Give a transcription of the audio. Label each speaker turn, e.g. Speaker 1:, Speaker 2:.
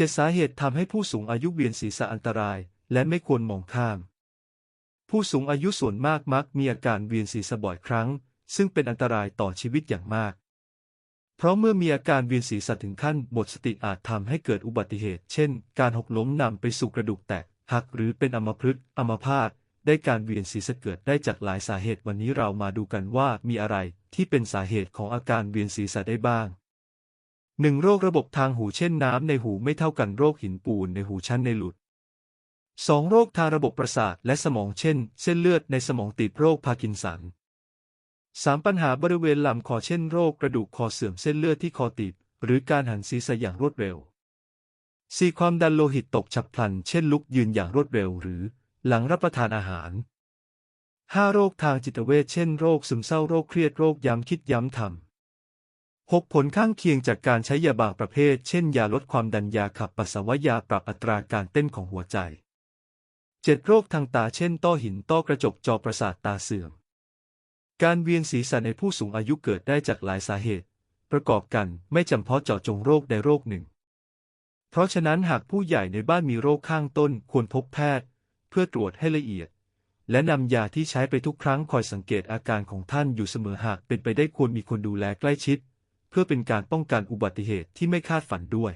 Speaker 1: เจ็ดสาเหตุทำให้ผู้สูงอายุเวียนศีรษะอันตราย และไม่ควรมองข้าม ผู้สูงอายุส่วนมากมักมีอาการเวียนศีรษะบ่อยครั้ง ซึ่งเป็นอันตรายต่อชีวิตอย่างมาก เพราะเมื่อมีอาการเวียนศีรษะถึงขั้นหมดสติอาจทำให้เกิดอุบัติเหตุ เช่น การหกล้มนำไปสู่กระดูกแตกหักหรือเป็นอัมพฤกษ์อัมพาตได้การเวียนศีรษะเกิดได้จากหลายสาเหตุวันนี้เรามาดูกันว่ามีอะไรที่เป็นสาเหตุของอาการเวียนศีรษะได้บ้าง หนึ่งโรคระบบทางหูเช่นน้ำในหูไม่เท่ากันโรคหินปูนในหูชั้นในหลุด 2. โรคทางระบบประสาทและสมองเช่น เส้นเลือดในสมองติดโรคพาร์กินสัน 3. ปัญหาบริเวณลำคอเช่นโรคกระดูกคอเสื่อมเส้นเลือดที่คอติด หรือการหันศีรษะอย่างรวดเร็ว 4. ความดันโลหิตตกฉับพลัน เช่นลุกยืนอย่างรวดเร็วหรือ หลังรับประทานอาหาร 5. โรคทางจิตเวชเช่นโรคซึมเศร้าโรคเครียดโรคย้ำคิดย้ำทำ 6. ผลข้างเคียงจากการใช้ยาบางประเภท เช่น ยาลดความดันยาขับปัสสาวะยาปรับอัตราการเต้นของหัวใจ 7. โรคทางตาเช่น ต้อหิน ต้อกระจก จอประสาทตาเสื่อม การเวียนศีรษะในผู้สูงอายุเกิดได้จากหลายสาเหตุ ประกอบกันไม่จำเพาะเจาะจงโรคใดโรคหนึ่ง เพราะฉะนั้นหากผู้ใหญ่ในบ้านมีโรคข้างต้นควรพบแพทย์ เพื่อตรวจให้ละเอียดและนำยาที่ใช้ไปทุกครั้งคอยสังเกตอาการของท่านอยู่เสมอหากเป็นไปได้ควรมีคนดูแลใกล้ชิด เพื่อเป็นการป้องกันอุบัติเหตุที่ไม่คาดฝันด้วย